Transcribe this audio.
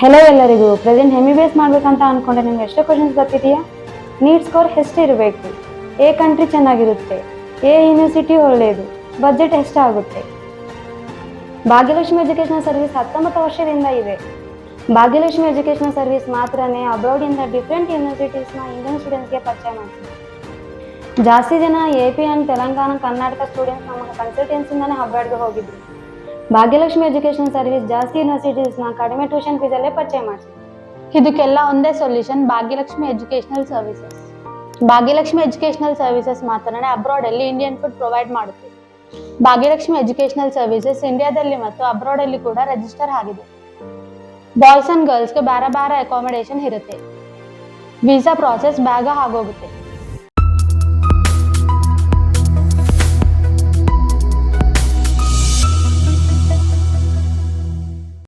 Hello ಎಲ್ಲರಿಗೂ. Present M B B S ಮಾಡ್ಬೇಕಂತ ಅನ್ಕೊಂಡೆ. ನಿಮ್ಗೆ ಎಷ್ಟು ಕ್ವಶನ್ಸ್ ಗೊತ್ತಿದೆಯಾ? ನೀಟ್ ಸ್ಕೋರ್ ಎಷ್ಟಿರಬೇಕು ಎ ಕಂಟ್ರಿ ಚೆನ್ನಾಗಿರುತ್ತೆ. ಎ ಯೂನಿವರ್ಸಿಟಿ ಒಳ್ಳೆಯದು ಬಜೆಟ್ ಎಷ್ಟಾಗುತ್ತೆ? ಭಾಗ್ಯಲಕ್ಷ್ಮಿ ಎಜುಕೇಶನ್ ಸರ್ವಿಸ್ ಹತ್ತೊಂಬತ್ತು ವರ್ಷದಿಂದ ಇದೆ. ಭಾಗ್ಯಲಕ್ಷ್ಮಿ ಎಜುಕೇಶನ್ ಸರ್ವಿಸ್ ಮಾತ್ರನೇ ಅಬ್ರಾಡಿಂದ ಡಿಫ್ರೆಂಟ್ ಯೂನಿವರ್ಸಿಟೀಸ್ನ ಇಂಡಿಯನ್ ಸ್ಟೂಡೆಂಟ್ಸ್ಗೆ ಪರಿಚಯ ಮಾಡ್ತೀವಿ ಜಾಸ್ತಿ ಜನ A P and Telangana Karnataka students ನಮ್ಮ ಕನ್ಸಲ್ಟೆನ್ಸಿಂದಾನೇ ಅಬ್ರಾಡ್ಗೆ ಹೋಗಿದ್ರು. ಭಾಗ್ಯಲಕ್ಷ್ಮಿ ಎಜುಕೇಶನ್ ಸರ್ವಿಸ್ ಜಾಸ್ತಿ ಯೂನಿವರ್ಸಿಟೀಸ್ನ ಕಡಿಮೆ ಟ್ಯೂಷನ್ ಫೀಸಲ್ಲೇ ಪರಿಚಯ ಮಾಡಿಸಿ ಇದಕ್ಕೆಲ್ಲ ಒಂದೇ solution Bhagyalakshmi educational services. Bhagyalakshmi educational services ಮಾತ್ರನೇ ಅಬ್ರಾಡಲ್ಲಿ ಇಂಡಿಯನ್ ಫುಡ್ ಪ್ರೊವೈಡ್ ಮಾಡುತ್ತೆ. ಭಾಗ್ಯಲಕ್ಷ್ಮಿ ಎಜುಕೇಶನಲ್ ಸರ್ವಿಸಸ್ ಇಂಡಿಯಾದಲ್ಲಿ ಮತ್ತು ಅಬ್ರಾಡಲ್ಲಿ ಕೂಡ ರಿಜಿಸ್ಟರ್ ಆಗಿದೆ. ಬಾಯ್ಸ್ ಅಂಡ್ ಗರ್ಲ್ಸ್ಗೆ ಬೇರೆ ಬೇರೆ ಅಕಾಮಿಡೇಷನ್ ಇರುತ್ತೆ. ವೀಸಾ ಪ್ರಾಸೆಸ್ ಬೇಗ ಆಗೋಗುತ್ತೆ.